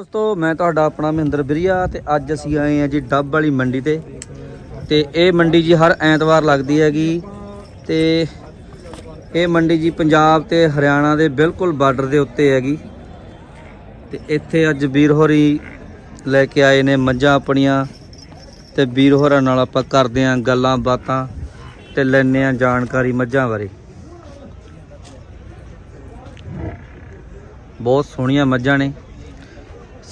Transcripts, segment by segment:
ਦੋਸਤੋ, ਮੈਂ ਤੁਹਾਡਾ ਆਪਣਾ ਮਹਿੰਦਰ ਬਿਰੀਆ ਤੇ ਅੱਜ ਅਸੀਂ ਆਏ ਆ ਜੀ ਡੱਬ ਵਾਲੀ ਮੰਡੀ ਤੇ। ਤੇ ਇਹ ਮੰਡੀ ਜੀ ਹਰ ਐਤਵਾਰ ਲੱਗਦੀ ਹੈਗੀ। ਤੇ ਇਹ ਮੰਡੀ ਜੀ ਪੰਜਾਬ ਤੇ ਹਰਿਆਣਾ ਦੇ ਬਿਲਕੁਲ ਬਾਰਡਰ ਦੇ ਉੱਤੇ ਹੈਗੀ। ਤੇ ਇੱਥੇ ਅੱਜ ਵੀਰ ਹੋਰੀ ਲੈ ਕੇ ਆਏ ਨੇ ਮੱਝਾਂ ਆਪਣੀਆਂ। ਤੇ ਵੀਰ ਹੋਰਾਂ ਨਾਲ ਆਪਾਂ ਕਰਦੇ ਆਂ ਗੱਲਾਂ ਬਾਤਾਂ ਤੇ ਲੈਣੇ ਆਂ ਜਾਣਕਾਰੀ ਮੱਝਾਂ ਬਾਰੇ। ਬਹੁਤ ਸੋਹਣੀਆਂ ਮੱਝਾਂ ਨੇ।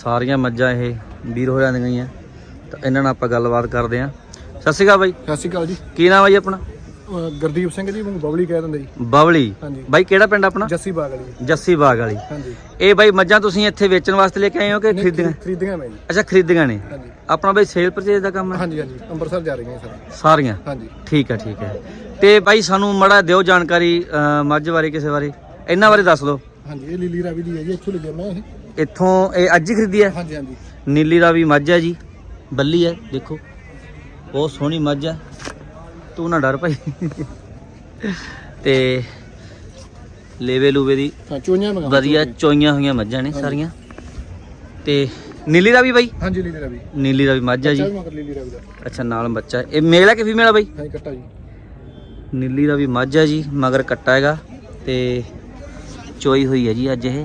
ਸਾਰੀਆਂ ਮੱਝਾਂ ਇਹ ਵੀਰ ਹੋਰਾਂ ਦੀਆਂ ਹੀ ਆ ਤਾਂ ਇਹਨਾਂ ਨਾਲ ਆਪਾਂ ਗੱਲਬਾਤ ਕਰਦੇ ਆਂ ਸਤਿ ਸ਼੍ਰੀ ਅਕਾਲ ਬਾਈ। ਸਤਿ ਸ਼੍ਰੀ ਅਕਾਲ ਜੀ। ਕੀ ਨਾਮ ਹੈ ਜੀ ਆਪਣਾ? ਗੁਰਦੀਪ ਸਿੰਘ ਜੀ ਮੈਨੂੰ ਬਬਲੀ ਕਹਿ ਦਿੰਦੇ ਜੀ। ਬਵਲੀ ਹਾਂਜੀ। ਬਾਈ ਕਿਹੜਾ ਪਿੰਡ ਆਪਣਾ? ਜੱਸੀ ਬਾਗ ਵਾਲੀ। ਜੱਸੀ ਬਾਗ ਵਾਲੀ। ਹਾਂਜੀ। ਇਹ ਬਾਈ ਮੱਝਾਂ ਤੁਸੀਂ ਇੱਥੇ ਵੇਚਣ ਵਾਸਤੇ ਲੈ ਕੇ ਆਏ ਹੋ ਕਿ ਖਰੀਦੀਆਂ? ਖਰੀ- ਖਰੀਦੀਆਂ ਮੈਂ ਜੀ। ਅੱਛਾ ਖਰੀਦੀਆਂ ਨੇ। ਹਾਂਜੀ। ਆਪਣਾ ਬਾਈ ਸੇਲ ਪਰਚੇਜ ਦਾ ਕੰਮ ਹੈ? ਹਾਂਜੀ ਹਾਂਜੀ। ਅੰਮ੍ਰਿਤਸਰ ਜਾ ਰਹੀਆਂ ਸਰ ਸਾਰੀਆਂ? ਹਾਂਜੀ। ਠੀਕ ਹੈ ਠੀਕ ਹੈ। ਤੇ ਬਾਈ ਸਾਨੂੰ ਮੜਾ ਦਿਓ ਜਾਣਕਾਰੀ ਮੱਝ ਬਾਰੇ ਕਿਸੇ ਬਾਰੇ। ਇਹਨਾਂ ਬਾਰੇ ਦੱਸ ਦਿਓ। ਹਾਂਜੀ ਇਹ ਲੀਲੀ ਰਾਵੀ ਦੀ ਹੈ ਜੀ ਇੱਥੋਂ ਲਿਆ ਮੈਂ ਇਹ। ਇੱਥੋਂ ਇਹ ਅੱਜ ਹੀ ਖਰੀਦੀ ਹੈ? ਹਾਂਜੀ ਹਾਂਜੀ। ਨੀਲੀ ਰਾਵੀ ਮੱਝ ਹੈ ਜੀ ਬੱਲੀ ਹੈ ਦੇਖੋ। ਬਹੁਤ ਸੋਹਣੀ ਮੱਝ ਹੈ। ਤੂੰ ਨਾ ਡਰ ਭਾਈ। ਤੇ ਲੇਵੇ ਲੂਵੇ ਦੀ ਹਾਂ ਚੋਈਆਂ ਮੰਗਾ ਵਧੀਆ ਚੋਈਆਂ। ਹੋਈਆਂ ਮੱਝਾਂ ਨੇ ਸਾਰੀਆਂ। ਤੇ ਨੀਲੀ ਰਾਵੀ ਬਾਈ? ਹਾਂਜੀ ਲੀਲੀ ਰਾਵੀ। ਨੀਲੀ ਰਾਵੀ ਮੱਝ ਹੈ ਜੀ। ਚਾਹ ਮਗਰ ਲੀਲੀ ਰਾਵੀ ਦਾ। ਅੱਛਾ ਨਾਲ ਬੱਚਾ। ਇਹ ਮੇਲ ਹੈ ਕਿ ਫੀਮੇਲ ਹੈ ਬਾਈ? ਹਾਂਜੀ ਕੱਟਾ ਜੀ। ਨੀਲੀ ਦਾ ਵੀ ਮੱਝ ਹੈ ਜੀ ਮਗਰ ਕੱਟਾ ਹੈਗਾ। ਤੇ ਚੋਈ ਹੋਈ ਹੈ ਜੀ ਅੱਜ ਇਹ।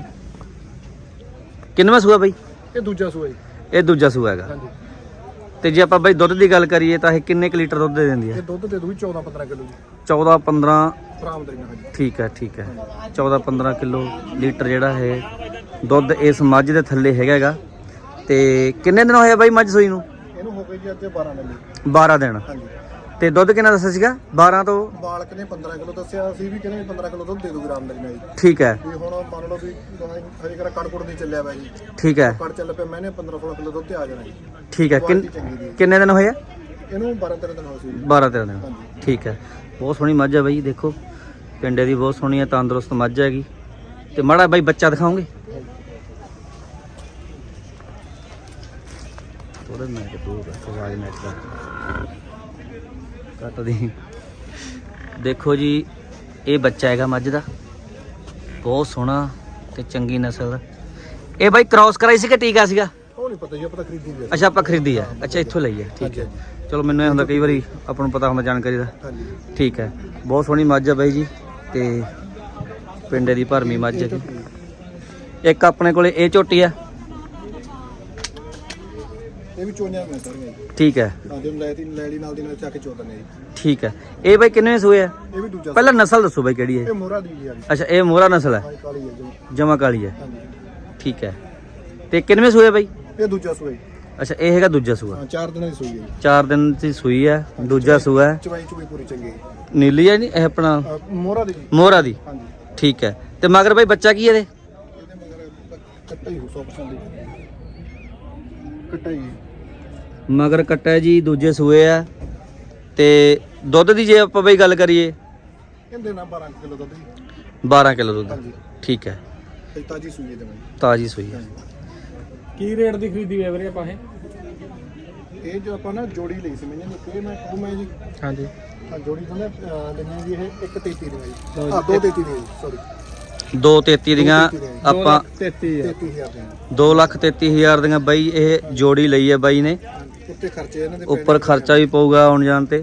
ਕਿੰਨਵਾਂ ਸੂਆ ਬਾਈ? ਇਹ ਦੂਜਾ ਸੂਆ ਜੀ। ਇਹ ਦੂਜਾ ਸੂਆ ਹੈਗਾ। ਹਾਂਜੀ। ਤੇ ਜੇ ਆਪਾਂ ਬਾਈ ਦੁੱਧ ਦੀ ਗੱਲ ਕਰੀਏ ਤਾਂ ਇਹ ਕਿੰਨੇ ਕੁ ਲੀਟਰ ਦੁੱਧ ਦੇ ਦਿੰਦੀ ਇਹ ਹੈ ਦੁੱਧ ਦੇ ਦੂਗੀ 14 15 ਕਿਲੋ ਜੀ। 14 15 ਬਰਾਮਦ ਰਹੀਆਂ ਹਾਂਜੀ ਠੀਕ ਹੈ ਠੀਕ ਹੈ। 14 15 ਕਿਲੋ ਲੀਟਰ ਜਿਹੜਾ ਹੈ ਦੁੱਧ ਇਸ ਮੱਝ ਦੇ ਥੱਲੇ ਹੈਗਾ ਹੈਗਾ। ਤੇ ਕਿੰਨੇ ਦਿਨ ਹੋਏ ਆ ਬਾਈ ਮੱਝ ਸੂਈ ਨੂੰ? ਇਹਨੂੰ ਹੋ ਗਏ ਜੀ ਅੱਜ 12 ਦਿਨ। 12 ਦਿਨ। ਹਾਂਜੀ। ਤੇ ਦੁੱਧ ਕਿੰਨਾ ਦੱਸਿਆ ਸੀਗਾ? 12 ਤੋਂ? ਬਾਲਕ ਨੇ 15 ਕਿਲੋ ਦੱਸਿਆ ਸੀ ਵੀ ਕਹਿੰਦੇ 15 ਕਿਲੋ ਦੁੱਧ ਦੇ ਦੂ ਬਰਾਮਦ ਨਾਲ ਜੀ ਠੀਕ ਹੈ। ਵੀ ਹੁਣ ਮੰਨ ਲਓ ਵੀ ਹਜੇ ਕਰਾ ਕੜਕੜ ਨਹੀਂ ਚੱਲਿਆ ਵਾ ਜੀ। ਠੀਕ ਹੈ। ਕੜ ਚੱਲ ਪਿਆ ਮੈਨੇ 15 16 ਕਿਲੋ ਦੁੱਧ ਤੇ ਆ ਜਾਣਾ ਜੀ। ਠੀਕ ਹੈ। ਕਿੰਨ- ਦੀ ਦਿਨ ਹੋਏ ਆ? ਇਹਨੂੰ 12 13 ਦਿਨ ਹੋ ਸੀ 12 13 ਦਿਨ। ਠੀਕ ਹੈ। ਬਹੁਤ ਸੋਹਣੀ ਮੱਝ ਹੈ ਬਾਈ ਦੇਖੋ। ਪਿੰਡੇ ਦੀ ਬਹੁਤ ਸੋਹਣੀ ਹੈ ਤੰਦਰੁਸਤ ਮੱਝ ਹੈਗੀ। ਤੇ ਮਾੜਾ ਬਾਈ ਬੱਚਾ ਦਿਖਾਓਗੇ? ਥੋੜਾ ਮੈਂ ਕਿ ਦੂਰ ਆਵਾਜ਼ ਮੈਂ ਕਰ। ਕੱਟ ਦੀ। ਦੇਖੋ ਜੀ ਇਹ ਬੱਚਾ ਹੈਗਾ ਮੱਝ ਦਾ। ਬਹੁਤ ਸੋਹਣਾ ਤੇ ਚੰਗੀ ਨਸਲ। ਦਾ ਇਹ ਬਾਈ ਕ੍ਰਾਸ ਕਰਾਈ ਸੀ ਕਿ ਟੀਕਾ ਸੀਗਾ? ਉਹ ਨਹੀਂ ਪਤਾ ਜੀ ਆਪਾਂ ਤਾਂ ਖਰੀਦੀ ਅੱਛਾ ਆਪਾਂ ਖਰੀਦੀ ਹੈ ਅੱਛਾ ਇੱਥੋਂ ਲਈ ਹੈ ਠੀਕ ਹੈ। ਚਲੋ ਮੈਨੂੰ ਇਹ ਹੁੰਦਾ ਕਈ ਵਾਰੀ ਆਪਾਂ ਨੂੰ ਪਤਾ ਹੁੰਦਾ ਜਾਣਕਾਰੀ ਦਾ। ਹਾਂਜੀ। ਠੀਕ ਹੈ। ਬਹੁਤ ਸੋਹਣੀ ਮੱਝ ਹੈ ਬਾਈ ਜੀ ਤੇ ਪਿੰਡੇ ਦੀ ਭਰਮੀ ਮੱਝ ਹੈ ਜੀ। ਇੱਕ ਆਪਣੇ ਕੋਲੇ ਇਹ ਝੋਟੀ ਹੈ ਇਹ ਵੀ ਚੋਈਆਂ ਮੈਂ ਸਾਰੀਆਂ ਜੀ। ਠੀਕ ਹੈ। ਹਾਂ ਲੈ ਤੀ ਨਾਲ ਦੀ ਨਾਲ ਚੱਕ ਕੇ ਚੋ ਦਿੰਦੇ ਜੀ। ਠੀਕ ਹੈ। ਇਹ ਬਾਈ ਕਿੰਨੇ ਸੂਏ ਹੈ ਇਹ ਵੀ ਦੂਜਾ ਪਹਿਲਾਂ ਨਸਲ ਦੱਸੋ ਬਾਈ ਕਿਹੜੀ ਹੈ? ਇਹ ਮੋਹਰਾ ਦੀ ਜੀ ਹਾਂਜੀ ਅੱਛਾ ਇਹ ਮੋਹਰਾ ਨਸਲ ਹੈ? ਹਾਂ ਕਾਲੀ ਹੈ ਜੀ। ਜਮਾ ਕਾਲੀ ਹੈ। ਹਾਂਜੀ। ਠੀਕ ਹੈ। ਤੇ ਕਿੰਨਵੇਂ ਸੂਏ ਬਾਈ? ਇਹ ਦੂਜਾ ਜੀ। ਅੱਛਾ ਇਹ ਹੈਗਾ ਦੂਜਾ ਸੂਆ। ਹਾਂ ਚਾਰ ਦਿਨਾਂ ਦੀ ਸੂਈ ਹੈ ਜੀ। 4 ਦਿਨ ਦੀ ਸੂਈ ਹੈ ਦੂਜਾ ਸੂਆ ਹੈ। ਚਵਾਈ ਚੁਈ ਪੂਰੀ ਚੰਗੀ ਹੈ। ਨੀਲੀ ਹੈ ਨਹੀਂ ਇਹ ਆਪਣਾ ਮੋਹਰਾ ਦੀ ਜੀ। ਮੋਹਰਾ ਦੀ? ਹਾਂਜੀ। ਠੀਕ ਹੈ। ਤੇ ਮਗਰ ਬਾਈ ਬੱਚਾ ਕੀ ਹੈ ਇਹਦੇ? ਇਹਦੇ ਮਗਰ ਕੱਟਾ ਹੀ ਹੋ 100% ਦੀ। ਕੱਟਾ ਹੀ। ਮਗਰ ਕੱਟਾ ਜੀ ਦੂਜੇ ਸੂਏ ਆ। ਤੇ ਦੁੱਧ ਦੀ ਜੇ ਆਪਾਂ ਬਈ ਗੱਲ ਕਰੀਏ। ਇਹਦੇ ਨਾਲ 12 ਕਿਲੋ ਦੁੱਧ ਜੀ। 12 ਕਿਲੋ ਦੁੱਧ। ਹਾਂਜੀ। ਠੀਕ ਹੈ। ਤੇ ਤਾਜੀ ਸੂਈ ਹੈ ਜਮਾਈ। ਤਾਜੀ ਸੂਈ ਹੈ। ਕੀ ਰੇਟ ਦੀ ਖਰੀਦੀ ਹੈ ਵੀਰੇ ਆਪਾਂ ਇਹ? ਇਹ ਜੋ ਆਪਾਂ ਨਾ ਜੋੜੀ ਲਈ ਸੀ ਮੈਨੂੰ ਕਿ ਮੈਂ ਕਹੂੰ ਮੈਂ ਜੀ। ਹਾਂਜੀ। ਹਾਂ ਜੋੜੀ ਤੋਂ ਨਾ ਲੈਣੀ ਜੀ ਇਹ 133 ਦੀ ਹੈ ਜੀ ਹਾਂ 233 ਦੀ ਜੀ ਸੌਰੀ 233 ਦੀਆਂ ਆਪਾਂ 33 33000 ਦੀ 2 ਲੱਖ 33000 ਦੀਆਂ ਬਾਈ ਇਹ ਜੋੜੀ ਲਈ ਹੈ ਬਾਈ ਨੇ। ਉੱਤੇ ਖਰਚੇ ਇਹਨਾਂ ਦੇ ਉੱਪਰ ਖਰਚਾ ਵੀ ਪਊਗਾ ਆਉਣ ਜਾਣ ਤੇ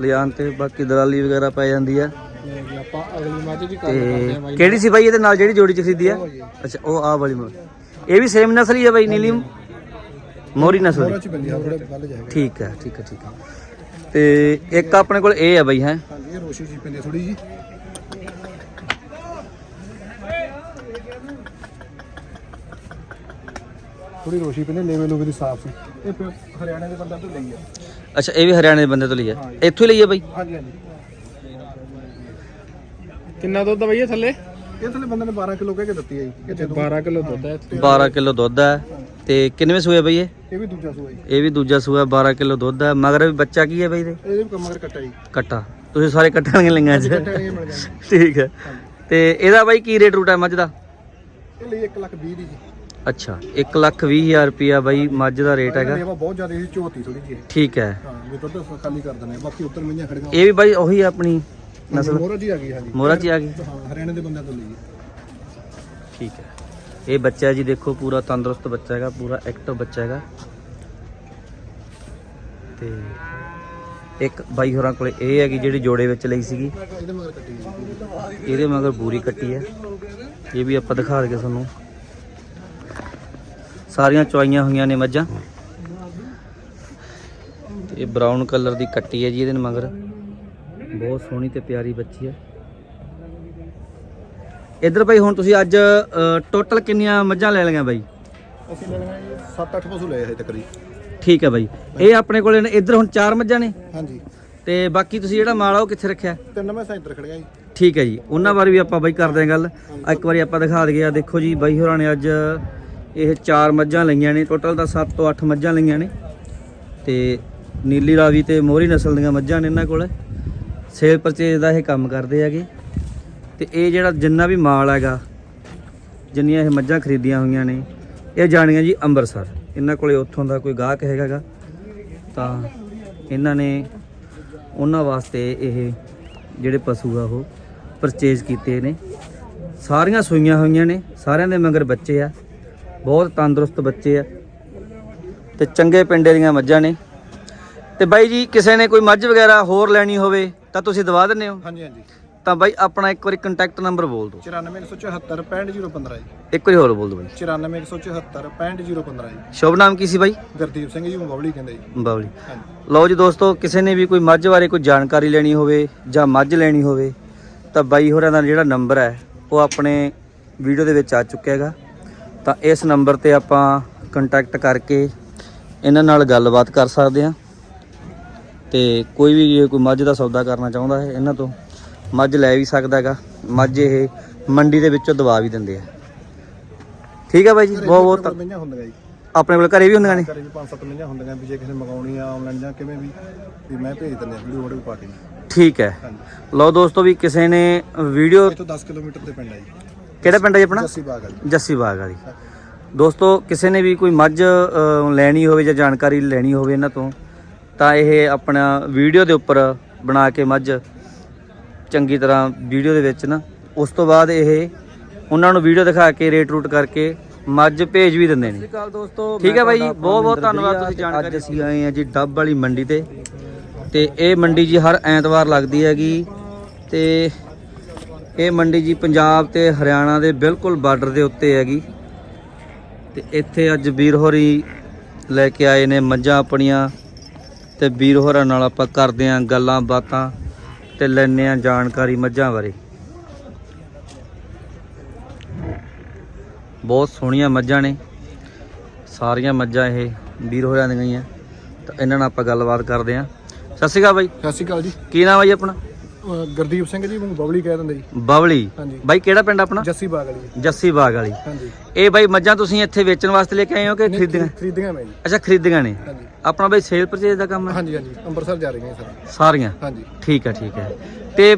ਲਿਆਉਣ ਤੇ ਬਾਕੀ ਦਲਾਲੀ ਵਗੈਰਾ ਪੈ ਜਾਂਦੀ ਆ। ਪੈਣੇ। ਆਪਾਂ ਅਗਲੀ ਮੱਝ ਦੀ ਤੇ ਕਿਹੜੀ ਸੀ ਬਾਈ ਇਹਦੇ ਨਾਲ ਜਿਹੜੀ ਜੋੜੀ ਚ ਖਰੀਦੀ ਆ? ਅੱਛਾ ਉਹ ਆ ਵਾਲੀ ਮੋਹਰੀ। ਇਹ ਵੀ ਸੇਮ ਨਸਲ ਹੀ ਆ ਬਾਈ ਨੀਲੀ ਮੋਰੀ ਨਸਲ ਠੀਕ ਹੈ ਠੀਕ ਹੈ ਠੀਕ ਹੈ ਤੇ ਇੱਕ ਆਪਣੇ ਕੋਲ ਇਹ ਆ ਬਾਈ ਹੈ। ਹਾਂਜੀ ਇਹ ਰੋਸ਼ੀ ਜੀ ਪੈਂਦੀ ਥੋੜੀ ਜੀ। ਥੋੜੀ ਰੋਸ਼ੀ ਪੈਂਦੀ ਲੈਵਲ ਲੋਵੇ ਦੀ ਸਾਫ਼ ਸੀ ਇਹ ਫਿਰ ਹਰਿਆਣਾ ਦੇ ਬੰਦਾ ਤੋਂ ਲਈ ਆ। ਅੱਛਾ ਇਹ ਵੀ ਹਰਿਆਣੇ ਦੇ ਬੰਦੇ ਤੋਂ ਲਈ ਹੈ ਇੱਥੋਂ ਹੀ ਲਈ ਹੈ ਬਾਈ? ਹਾਂਜੀ ਹਾਂਜੀ। ਕਿੰਨਾ ਦੁੱਧ ਆ ਬਈਆ ਥੱਲੇ? ਇਹ ਥਲੇ ਬੰਦੇ ਨੇ 12 ਕਿਲੋ ਕਹਿ ਕੇ ਦਿੱਤੀ ਹੈ ਜੀ ਇਹ 12 ਕਿਲੋ ਦੁੱਧ ਹੈ 12 ਕਿਲੋ ਦੁੱਧ ਹੈ। ਤੇ ਕਿੰਨਵੇਂ ਸੂਏ ਬਾਈ ਇਹ? ਇਹ ਵੀ ਦੂਜਾ ਸੂਆ ਜੀ। ਇਹ ਵੀ ਦੂਜਾ ਸੂਆ 12 ਕਿਲੋ ਦੁੱਧ ਹੈ ਮਗਰ ਵੀ ਬੱਚਾ ਕੀ ਹੈ ਬਾਈ ਦੇ ਇਹਦੇ ਵੀ ਕਮਰ ਕੱਟਾ ਜੀ। ਕੱਟਾ। ਤੁਸੀਂ ਸਾਰੇ ਕੱਟਾਂਗੇ ਲਈਆਂ ਅੱਜ। ਕੱਟਾ ਇਹ ਮਿਲ ਜਾਂਦਾ ਠੀਕ ਹੈ ਤੇ ਇਹਦਾ ਬਾਈ ਕੀ ਰੇਟ ਰੂਟ ਹੈ ਮੱਝ ਦਾ? ਇਹ ਲਈ 1 ਲੱਖ 20 ਦੀ ਜੀ। ਅੱਛਾ 1 ਲੱਖ 20 ਹਜ਼ਾਰ ਰੁਪਿਆ ਬਾਈ ਮੱਝ ਦਾ ਰੇਟ ਹੈਗਾ। ਬਹੁਤ ਜ਼ਿਆਦਾ ਸੀ ਝੋਤੀ ਥੋੜੀ ਜੀ ਠੀਕ ਹੈ। ਹਾਂ ਵੀ ਦੁੱਧ ਖਾਲੀ ਕਰ ਦਿੰਦੇ ਆ। ਬਾਕੀ ਉੱਤਰ ਮਈਆਂ ਖੜੀਆਂ ਇਹ ਵੀ ਬਾਈ ਉਹੀ ਆਪਣੀ ਨਸਲ। ਮੋਹਰਾ ਜੀ ਆ ਗਈ ਹਾਂਜੀ। ਮੋਹਰਾ ਹੀ ਆ ਗਈ। ਹਾਂ ਹਰਿਆਣੇ ਦੇ ਬੰਦਿਆਂ ਤੋਂ ਲਈ ਹੈ। ਠੀਕ ਹੈ। ਇਹ ਬੱਚਾ ਜੀ ਦੇਖੋ ਪੂਰਾ ਤੰਦਰੁਸਤ ਬੱਚਾ ਹੈਗਾ ਪੂਰਾ ਐਕਟਿਵ ਬੱਚਾ ਹੈਗਾ। ਤੇ ਇੱਕ ਬਾਈ ਹੋਰਾਂ ਕੋਲੇ ਇਹ ਹੈਗੀ ਜਿਹੜੀ ਜੋੜੇ ਵਿੱਚ ਲਈ ਸੀਗੀ। ਇਹਦੇ ਮਗਰ ਕੱਟੀ ਜੀ ਇਹਦੇ ਮਗਰ ਬੂਰੀ ਕੱਟੀ ਹੈ। ਇਹ ਵੀ ਆਪਾਂ ਦਿਖਾ ਦਈਏ ਤੁਹਾਨੂੰ। ਸਾਰੀਆਂ ਚੁਆਈਆਂ ਹੋਈਆਂ ਨੇ ਮੱਝਾਂ। ਤੇ ਇਹ ਬਰਾਊਨ ਕਲਰ ਦੀ ਕੱਟੀ ਹੈ ਜੀ ਇਹਦੇ ਮਗਰ। ਬਹੁਤ ਸੋਹਣੀ ਤੇ ਪਿਆਰੀ ਬੱਚੀ ਹੈ। ਇੱਧਰ ਭਾਈ ਹੁਣ ਤੁਸੀਂ ਅੱਜ ਟੋਟਲ ਕਿੰਨੀਆਂ ਮੱਝਾਂ ਲੈ ਲਈਆਂ ਬਾਈ? ਅਸੀਂ ਲੈ ਜੀ 7-8 ਪਸ਼ੂ ਲਏ ਜੀ। ਠੀਕ ਹੈ ਬਾਈ। ਇਹ ਆਪਣੇ ਕੋਲੇ ਨੇ ਇੱਧਰ ਹੁਣ ਚਾਰ ਮੱਝਾਂ ਨੇ? ਹਾਂਜੀ। ਤੇ ਬਾਕੀ ਤੁਸੀਂ ਜਿਹੜਾ ਮਾਲ ਆ ਉਹ ਕਿੱਥੇ ਰੱਖਿਆ? ਤਿੰਨ ਮੈਂ ਇੱਧਰ ਖੜੀਆਂ ਜੀ। ਠੀਕ ਹੈ ਜੀ। ਉਹਨਾਂ ਬਾਰੇ ਵੀ ਆਪਾਂ ਬਾਈ ਕਰਦੇ ਹਾਂ ਗੱਲ। ਇੱਕ ਵਾਰੀ ਆਪਾਂ ਦਿਖਾ ਦਈਏ। ਆ ਦੇਖੋ ਜੀ ਬਾਈ ਹੋਰਾਂ ਨੇ ਅੱਜ ਇਹ ਚਾਰ ਮੱਝਾਂ ਲਈਆਂ ਨੇ ਟੋਟਲ ਤਾਂ 7 ਤੋਂ 8 ਮੱਝਾਂ ਲਈਆਂ ਨੇ। ਤੇ ਨੀਲੀ ਰਾਵੀ ਤੇ ਮੋਹਰੀ ਨਸਲ ਦੀਆਂ ਮੱਝਾਂ ਨੇ ਇਹਨਾਂ ਕੋਲ। ਸੇਲ ਪਰਚੇਜ ਦਾ ਇਹ ਕੰਮ ਕਰਦੇ ਹੈਗੇ। ਤੇ ਇਹ ਜਿਹੜਾ ਜਿੰਨਾ ਵੀ ਮਾਲ ਹੈਗਾ, ਜਿੰਨੀਆਂ ਇਹ ਮੱਝਾਂ ਖਰੀਦੀਆਂ ਹੋਈਆਂ ਨੇ, ਇਹ ਜਾਣੀਆਂ ਜੀ ਅੰਮ੍ਰਿਤਸਰ। ਇਹਨਾਂ ਕੋਲੇ ਉੱਥੋਂ ਦਾ ਕੋਈ ਗਾਹਕ ਹੈਗਾਗਾ। ਤਾਂ ਇਹਨਾਂ ਨੇ ਉਹਨਾਂ ਵਾਸਤੇ ਇਹ ਜਿਹੜੇ ਪਸ਼ੂ ਆ ਉਹ ਪਰਚੇਜ਼ ਕੀਤੇ ਨੇ। ਸਾਰੀਆਂ ਸੂਈਆਂ ਹੋਈਆਂ ਨੇ, ਸਾਰਿਆਂ ਦੇ ਮਗਰ ਬੱਚੇ ਆ। ਬਹੁਤ ਤੰਦਰੁਸਤ ਬੱਚੇ ਆ। ਤੇ ਚੰਗੇ ਪਿੰਡੇ ਦੀਆਂ ਮੱਝਾਂ ਨੇ। ਤੇ ਬਾਈ ਜੀ ਕਿਸੇ ਨੇ ਕੋਈ ਮੱਝ ਵਗੈਰਾ ਹੋਰ ਲੈਣੀ ਹੋਵੇ ਤਾਂ ਤੁਸੀਂ ਦਵਾ ਦਿੰਦੇ ਹੋ। ਹਾਂਜੀ ਹਾਂਜੀ। ਤਾਂ ਬਾਈ ਆਪਣਾ ਇੱਕ ਵਾਰੀ ਕੰਟੈਕਟ ਨੰਬਰ ਬੋਲ ਦਿਓ। 94174 65015 ਜੀ। ਇੱਕ ਵਾਰੀ ਹੋਰ ਬੋਲ ਦਿਓ ਬਾਈ। 94174 65015 ਜੀ। ਸ਼ੁਭ ਨਾਮ ਕੀ ਸੀ ਬਾਈ? ਗੁਰਦੀਪ ਸਿੰਘ ਜੀ ਮੁੰਬਵਲੀ ਕਹਿੰਦੇ ਜੀ। ਬਾਵਲੀ ਹਾਂਜੀ। ਲਓ ਜੀ ਦੋਸਤੋ ਕਿਸੇ ਨੇ ਵੀ ਕੋਈ ਮੱਝ ਬਾਰੇ ਕੋਈ ਜਾਣਕਾਰੀ ਲੈਣੀ ਹੋਵੇ ਜਾਂ ਮੱਝ ਲੈਣੀ ਹੋਵੇ ਤਾਂ ਬਾਈ ਹੋਰਾਂ ਦਾ ਜਿਹੜਾ ਨੰਬਰ ਹੈ ਉਹ ਆਪਣੇ ਵੀਡੀਓ ਦੇ ਵਿੱਚ ਆ ਚੁੱਕਿਆ ਹੈਗਾ। ਤਾਂ ਇਸ ਨੰਬਰ ਤੇ ਆਪਾਂ ਕੰਟੈਕਟ ਕਰਕੇ ਇਹਨਾਂ ਨਾਲ ਗੱਲਬਾਤ ਕਰ ਸਕਦੇ ਹਾਂ। ਤੇ ਕੋਈ ਵੀ ਜੇ ਕੋਈ ਮੱਝ ਦਾ ਸੌਦਾ ਕਰਨਾ ਚਾਹੁੰਦਾ ਹੈ ਇਹਨਾਂ ਤੋਂ ਮੱਝ ਲੈ ਵੀ ਸਕਦਾ ਹੈਗਾ। ਮੱਝ ਇਹ ਮੰਡੀ ਦੇ ਵਿੱਚੋਂ ਦਵਾ ਵੀ ਦਿੰਦੇ ਆ। ਠੀਕ ਹੈ ਬਾਈ ਜੀ ਬਹੁਤ ਬਹੁਤ ਜੀ। ਆਪਣੇ ਕੋਲ ਘਰੇ ਵੀ ਹੁੰਦੀਆਂ ਨੇ? ਘਰੇ ਵੀ 5-7 ਮਹੀਆਂ ਹੁੰਦੀਆਂ ਵੀ ਜੇ ਕਿਸੇ ਨੇ ਮੰਗਾਉਣੀ ਆ ਆਨਲਾਈਨ ਜਾਂ ਕਿਵੇਂ ਵੀ ਵੀ ਮੈਂ ਭੇਜ ਦਿੰਦਾ ਵੀਡੀਓ ਵੀਡੀਓ ਪਾ ਕੇ। ਠੀਕ ਹੈ। ਲਓ ਦੋਸਤੋ ਵੀ ਕਿਸੇ ਨੇ ਵੀਡੀਓ ਇੱਥੋਂ 10 ਕਿਲੋਮੀਟਰ ਤੇ ਪਿੰਡ ਹੈ ਜੀ। ਕਿਹੜਾ ਪਿੰਡ ਹੈ ਜੀ ਆਪਣਾ? ਜੱਸੀ ਬਾਗ ਵਾਲੀ। ਜੱਸੀ ਬਾਗ ਵਾਲੀ। ਦੋਸਤੋ ਕਿਸੇ ਨੇ ਵੀ ਕੋਈ ਮੱਝ ਲੈਣੀ ਹੋਵੇ ਜਾਂ ਜਾਣਕਾਰੀ ਲੈਣੀ ਹੋਵੇ ਇਹਨਾਂ ਤੋਂ ਤਾਂ ਇਹ ਆਪਣਾ ਵੀਡੀਓ ਦੇ ਉੱਪਰ ਬਣਾ ਕੇ ਮੱਝ ਚੰਗੀ ਤਰ੍ਹਾਂ ਵੀਡੀਓ ਦੇ ਵਿੱਚ ਨਾ ਉਸ ਤੋਂ ਬਾਅਦ ਇਹ ਉਹਨਾਂ ਨੂੰ ਵੀਡੀਓ ਦਿਖਾ ਕੇ ਰੇਟ ਰੂਟ ਕਰਕੇ ਮੱਝ ਭੇਜ ਵੀ ਦਿੰਦੇ ਨੇ। ਦੋਸਤੋ ਠੀਕ ਹੈ ਬਾਈ ਜੀ ਬਹੁਤ ਬਹੁਤ ਧੰਨਵਾਦ ਤੁਸੀਂ ਜਾਣਕਾਰੀ ਅੱਜ ਅਸੀਂ ਆਏ ਆ ਜੀ ਡੱਬ ਵਾਲੀ ਮੰਡੀ ਤੇ। ਤੇ ਇਹ ਮੰਡੀ ਜੀ ਹਰ ਐਤਵਾਰ ਲੱਗਦੀ ਹੈਗੀ। ਤੇ ਇਹ ਮੰਡੀ ਜੀ ਪੰਜਾਬ ਤੇ ਹਰਿਆਣਾ ਦੇ ਬਿਲਕੁਲ ਬਾਰਡਰ ਦੇ ਉੱਤੇ ਹੈਗੀ। ਤੇ ਇੱਥੇ ਅੱਜ ਵੀਰ ਹੋਰੀ ਲੈ ਕੇ ਆਏ ਨੇ ਮੱਝਾਂ ਆਪਣੀਆਂ। ਤੇ ਵੀਰ ਹੋਰਾਂ ਨਾਲ ਆਪਾਂ ਕਰਦੇ ਆਂ ਗੱਲਾਂ ਬਾਤਾਂ ਤੇ ਲੈਣੇ ਆਂ ਜਾਣਕਾਰੀ ਮੱਝਾਂ ਬਾਰੇ। ਬਹੁਤ ਸੋਹਣੀਆਂ ਮੱਝਾਂ ਨੇ। ਸਾਰੀਆਂ ਮੱਝਾਂ ਇਹ ਵੀਰ ਹੋਰਾਂ ਦੀਆਂ ਹੀ ਆ। ਤਾਂ ਇਹਨਾਂ ਨਾਲ ਆਪਾਂ ਗੱਲਬਾਤ ਕਰਦੇ ਆਂ। ਸਤਿ ਸ਼੍ਰੀ ਅਕਾਲ ਬਾਈ। ਸਤਿ ਸ਼੍ਰੀ ਅਕਾਲ ਜੀ। ਕੀ ਨਾਮ ਹੈ ਜੀ ਆਪਣਾ? ਅਹ ਗੁਰਦੀਪ ਸਿੰਘ ਜੀ ਮੈਨੂੰ ਬਬਲੀ ਕਹਿ ਦਿੰਦੇ ਜੀ। ਬਵਲੀ ਹਾਂਜੀ। ਬਾਈ ਕਿਹੜਾ ਪਿੰਡ ਆਪਣਾ? ਜੱਸੀ ਬਾਗ ਵਾਲੀ। ਜੀ। ਜੱਸੀ ਬਾਗ ਵਾਲੀ। ਹਾਂਜੀ। ਇਹ ਬਾਈ ਮੱਝਾਂ ਤੁਸੀਂ ਇੱਥੇ ਵੇਚਣ ਵਾਸਤੇ ਲੈ ਕੇ ਆਏ ਹੋ ਕਿ ਖਰੀਦੀਆਂ? ਖਰੀਦੀਆਂ ਮੈਂ ਜੀ। ਅੱਛਾ ਖਰੀਦੀਆਂ ਨੇ। ਹਾਂਜੀ। ਆਪਣਾ ਬਾਈ ਸੇਲ ਪਰਚੇਜ ਦਾ ਕੰਮ ਹੈ? ਹਾਂਜੀ ਹਾਂਜੀ। ਅੰਮ੍ਰਿਤਸਰ ਜਾ ਰਹੀਆਂ ਸਰ ਸਾਰੀਆਂ? ਹਾਂਜੀ। ਠੀਕ ਹੈ ਠੀਕ ਹੈ। ਤੇ